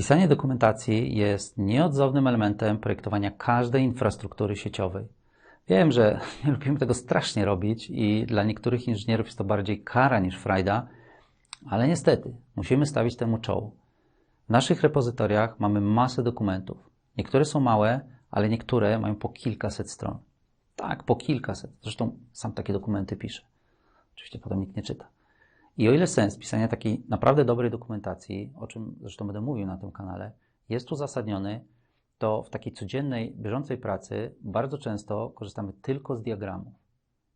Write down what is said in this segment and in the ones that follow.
Pisanie dokumentacji jest nieodzownym elementem projektowania każdej infrastruktury sieciowej. Wiem, że nie lubimy tego strasznie robić i dla niektórych inżynierów jest to bardziej kara niż frajda, ale niestety musimy stawić temu czoło. W naszych repozytoriach mamy masę dokumentów. Niektóre są małe, ale niektóre mają po kilkaset stron. Tak, po kilkaset. Zresztą sam takie dokumenty piszę. Oczywiście potem nikt nie czyta. I o ile sens pisania takiej naprawdę dobrej dokumentacji, o czym zresztą będę mówił na tym kanale, jest uzasadniony, to w takiej codziennej, bieżącej pracy bardzo często korzystamy tylko z diagramów.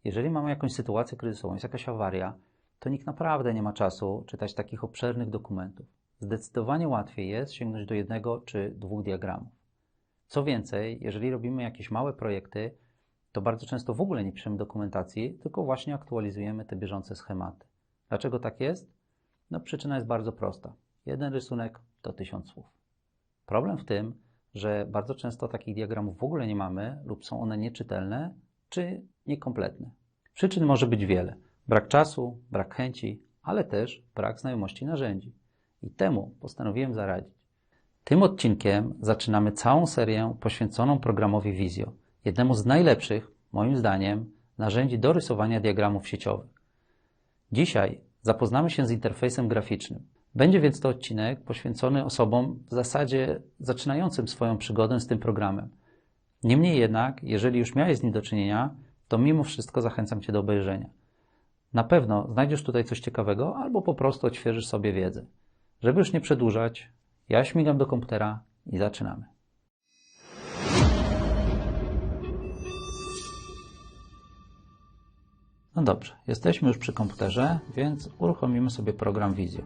Jeżeli mamy jakąś sytuację kryzysową, jest jakaś awaria, to nikt naprawdę nie ma czasu czytać takich obszernych dokumentów. Zdecydowanie łatwiej jest sięgnąć do jednego czy dwóch diagramów. Co więcej, jeżeli robimy jakieś małe projekty, to bardzo często w ogóle nie piszemy dokumentacji, tylko właśnie aktualizujemy te bieżące schematy. Dlaczego tak jest? No, przyczyna jest bardzo prosta. Jeden rysunek to tysiąc słów. Problem w tym, że bardzo często takich diagramów w ogóle nie mamy lub są one nieczytelne czy niekompletne. Przyczyn może być wiele. Brak czasu, brak chęci, ale też brak znajomości narzędzi. I temu postanowiłem zaradzić. Tym odcinkiem zaczynamy całą serię poświęconą programowi Visio, jednemu z najlepszych, moim zdaniem, narzędzi do rysowania diagramów sieciowych. Dzisiaj zapoznamy się z interfejsem graficznym. Będzie więc to odcinek poświęcony osobom w zasadzie zaczynającym swoją przygodę z tym programem. Niemniej jednak, jeżeli już miałeś z nim do czynienia, to mimo wszystko zachęcam Cię do obejrzenia. Na pewno znajdziesz tutaj coś ciekawego albo po prostu odświeżysz sobie wiedzę. Żeby już nie przedłużać, ja śmigam do komputera i zaczynamy. No dobrze, jesteśmy już przy komputerze, więc uruchomimy sobie program Visio.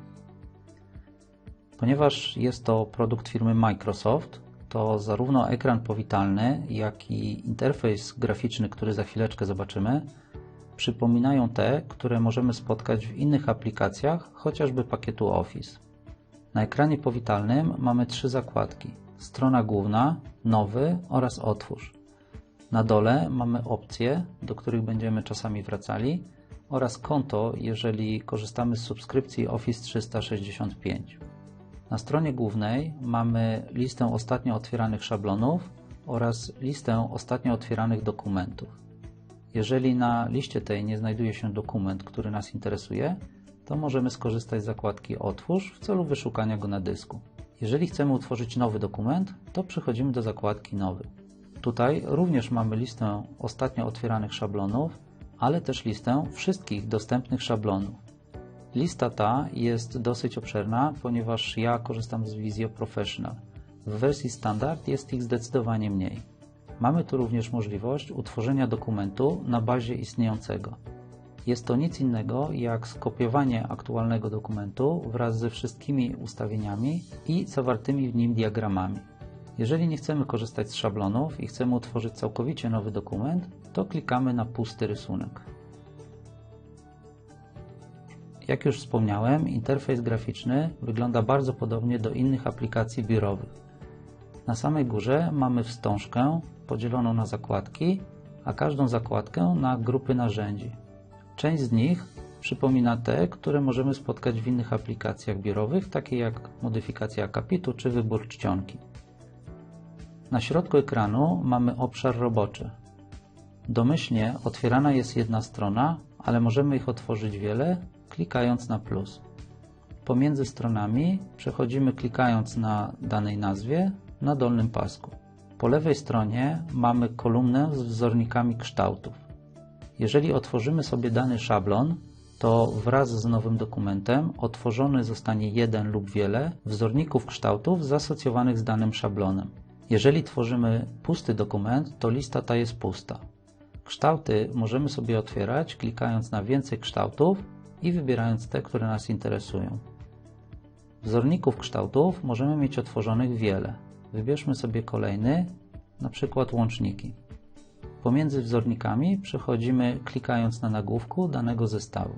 Ponieważ jest to produkt firmy Microsoft, to zarówno ekran powitalny, jak i interfejs graficzny, który za chwileczkę zobaczymy, przypominają te, które możemy spotkać w innych aplikacjach, chociażby pakietu Office. Na ekranie powitalnym mamy trzy zakładki: strona główna, nowy oraz otwórz. Na dole mamy opcje, do których będziemy czasami wracali, oraz konto, jeżeli korzystamy z subskrypcji Office 365. Na stronie głównej mamy listę ostatnio otwieranych szablonów oraz listę ostatnio otwieranych dokumentów. Jeżeli na liście tej nie znajduje się dokument, który nas interesuje, to możemy skorzystać z zakładki Otwórz w celu wyszukania go na dysku. Jeżeli chcemy utworzyć nowy dokument, to przechodzimy do zakładki Nowy. Tutaj również mamy listę ostatnio otwieranych szablonów, ale też listę wszystkich dostępnych szablonów. Lista ta jest dosyć obszerna, ponieważ ja korzystam z Visio Professional. W wersji standard jest ich zdecydowanie mniej. Mamy tu również możliwość utworzenia dokumentu na bazie istniejącego. Jest to nic innego jak skopiowanie aktualnego dokumentu wraz ze wszystkimi ustawieniami i zawartymi w nim diagramami. Jeżeli nie chcemy korzystać z szablonów i chcemy utworzyć całkowicie nowy dokument, to klikamy na pusty rysunek. Jak już wspomniałem, interfejs graficzny wygląda bardzo podobnie do innych aplikacji biurowych. Na samej górze mamy wstążkę podzieloną na zakładki, a każdą zakładkę na grupy narzędzi. Część z nich przypomina te, które możemy spotkać w innych aplikacjach biurowych, takie jak modyfikacja akapitu czy wybór czcionki. Na środku ekranu mamy obszar roboczy. Domyślnie otwierana jest jedna strona, ale możemy ich otworzyć wiele, klikając na plus. Pomiędzy stronami przechodzimy klikając na danej nazwie na dolnym pasku. Po lewej stronie mamy kolumnę z wzornikami kształtów. Jeżeli otworzymy sobie dany szablon, to wraz z nowym dokumentem otworzony zostanie jeden lub wiele wzorników kształtów zasocjowanych z danym szablonem. Jeżeli tworzymy pusty dokument, to lista ta jest pusta. Kształty możemy sobie otwierać klikając na więcej kształtów i wybierając te, które nas interesują. Wzorników kształtów możemy mieć otworzonych wiele. Wybierzmy sobie kolejny, na przykład łączniki. Pomiędzy wzornikami przechodzimy klikając na nagłówku danego zestawu.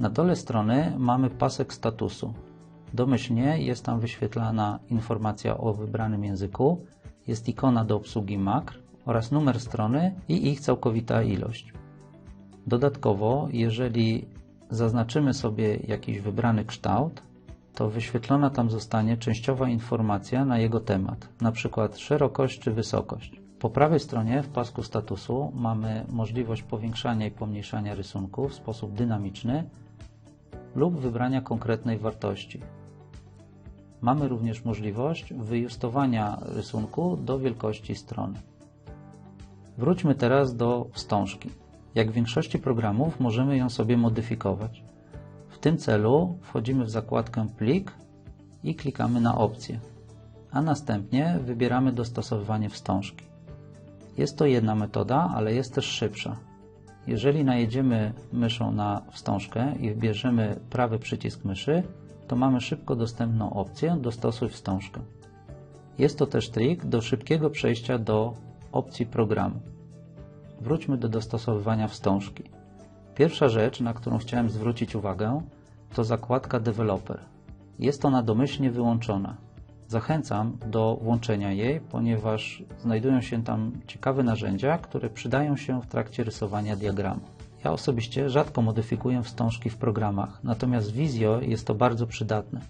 Na dole strony mamy pasek statusu. Domyślnie jest tam wyświetlana informacja o wybranym języku, jest ikona do obsługi makr oraz numer strony i ich całkowita ilość. Dodatkowo, jeżeli zaznaczymy sobie jakiś wybrany kształt, to wyświetlona tam zostanie częściowa informacja na jego temat, np. szerokość czy wysokość. Po prawej stronie w pasku statusu mamy możliwość powiększania i pomniejszania rysunku w sposób dynamiczny lub wybrania konkretnej wartości. Mamy również możliwość wyjustowania rysunku do wielkości strony. Wróćmy teraz do wstążki. Jak w większości programów możemy ją sobie modyfikować. W tym celu wchodzimy w zakładkę Plik i klikamy na Opcje, a następnie wybieramy dostosowywanie wstążki. Jest to jedna metoda, ale jest też szybsza. Jeżeli najedziemy myszą na wstążkę i wybierzemy prawy przycisk myszy, to mamy szybko dostępną opcję Dostosuj wstążkę. Jest to też trik do szybkiego przejścia do opcji programu. Wróćmy do dostosowywania wstążki. Pierwsza rzecz, na którą chciałem zwrócić uwagę, to zakładka Developer. Jest ona domyślnie wyłączona. Zachęcam do włączenia jej, ponieważ znajdują się tam ciekawe narzędzia, które przydają się w trakcie rysowania diagramu. Ja osobiście rzadko modyfikuję wstążki w programach, natomiast w Visio jest to bardzo przydatne.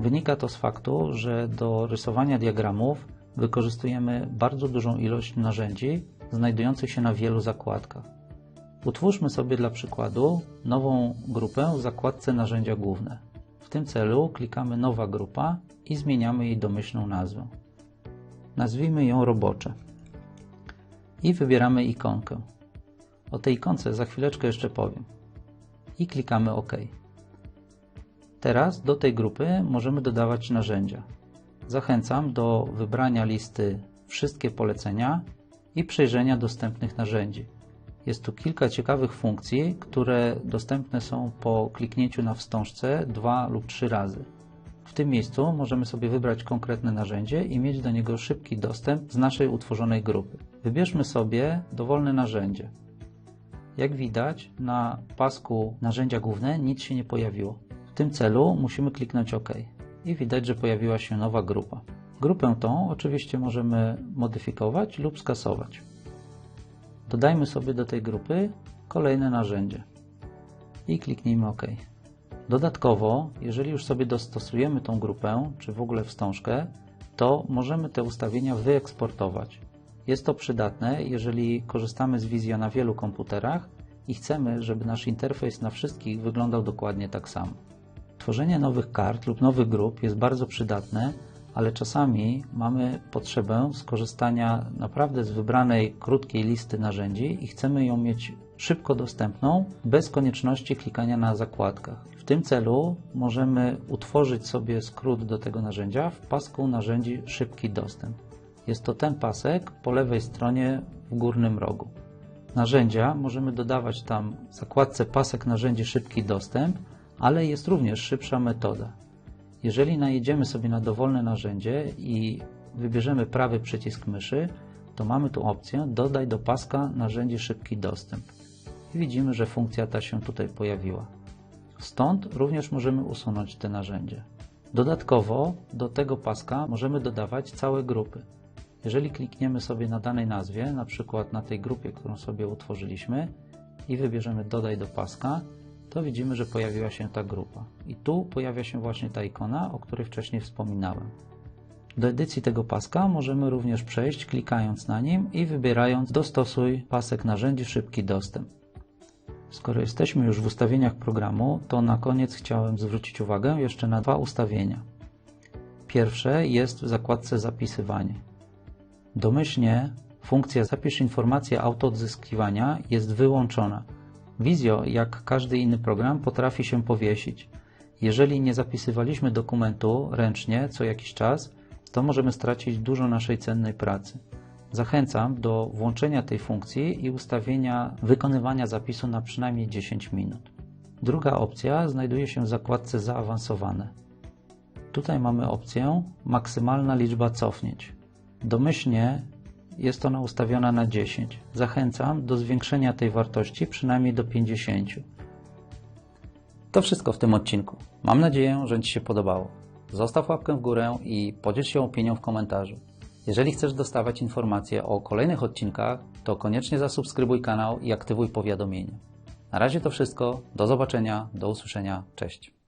Wynika to z faktu, że do rysowania diagramów wykorzystujemy bardzo dużą ilość narzędzi znajdujących się na wielu zakładkach. Utwórzmy sobie dla przykładu nową grupę w zakładce Narzędzia główne. W tym celu klikamy Nowa grupa i zmieniamy jej domyślną nazwę. Nazwijmy ją Robocze. I wybieramy ikonkę. O tej ikonce za chwileczkę jeszcze powiem. I klikamy OK. Teraz do tej grupy możemy dodawać narzędzia. Zachęcam do wybrania listy Wszystkie polecenia i przejrzenia dostępnych narzędzi. Jest tu kilka ciekawych funkcji, które dostępne są po kliknięciu na wstążce dwa lub trzy razy. W tym miejscu możemy sobie wybrać konkretne narzędzie i mieć do niego szybki dostęp z naszej utworzonej grupy. Wybierzmy sobie dowolne narzędzie. Jak widać na pasku narzędzia główne nic się nie pojawiło. W tym celu musimy kliknąć OK i widać, że pojawiła się nowa grupa. Grupę tą oczywiście możemy modyfikować lub skasować. Dodajmy sobie do tej grupy kolejne narzędzie i kliknijmy OK. Dodatkowo, jeżeli już sobie dostosujemy tą grupę, czy w ogóle wstążkę, to możemy te ustawienia wyeksportować. Jest to przydatne, jeżeli korzystamy z Visio na wielu komputerach i chcemy, żeby nasz interfejs na wszystkich wyglądał dokładnie tak samo. Tworzenie nowych kart lub nowych grup jest bardzo przydatne, ale czasami mamy potrzebę skorzystania naprawdę z wybranej krótkiej listy narzędzi i chcemy ją mieć szybko dostępną, bez konieczności klikania na zakładkach. W tym celu możemy utworzyć sobie skrót do tego narzędzia w pasku narzędzi Szybki dostęp. Jest to ten pasek po lewej stronie w górnym rogu. Narzędzia możemy dodawać tam w zakładce pasek narzędzi Szybki dostęp, ale jest również szybsza metoda. Jeżeli najedziemy sobie na dowolne narzędzie i wybierzemy prawy przycisk myszy, to mamy tu opcję Dodaj do paska narzędzi szybki dostęp. I widzimy, że funkcja ta się tutaj pojawiła. Stąd również możemy usunąć te narzędzie. Dodatkowo do tego paska możemy dodawać całe grupy. Jeżeli klikniemy sobie na danej nazwie, na przykład na tej grupie, którą sobie utworzyliśmy i wybierzemy Dodaj do paska, to widzimy, że pojawiła się ta grupa. I tu pojawia się właśnie ta ikona, o której wcześniej wspominałem. Do edycji tego paska możemy również przejść klikając na nim i wybierając Dostosuj pasek narzędzi Szybki dostęp. Skoro jesteśmy już w ustawieniach programu, to na koniec chciałem zwrócić uwagę jeszcze na dwa ustawienia. Pierwsze jest w zakładce Zapisywanie. Domyślnie funkcja Zapisz informację autoodzyskiwania jest wyłączona. Visio, jak każdy inny program, potrafi się powiesić. Jeżeli nie zapisywaliśmy dokumentu ręcznie co jakiś czas, to możemy stracić dużo naszej cennej pracy. Zachęcam do włączenia tej funkcji i ustawienia wykonywania zapisu na przynajmniej 10 minut. Druga opcja znajduje się w zakładce Zaawansowane. Tutaj mamy opcję Maksymalna liczba cofnięć. Domyślnie jest ona ustawiona na 10. Zachęcam do zwiększenia tej wartości przynajmniej do 50. To wszystko w tym odcinku. Mam nadzieję, że Ci się podobało. Zostaw łapkę w górę i podziel się opinią w komentarzu. Jeżeli chcesz dostawać informacje o kolejnych odcinkach, to koniecznie zasubskrybuj kanał i aktywuj powiadomienia. Na razie to wszystko. Do zobaczenia, do usłyszenia. Cześć.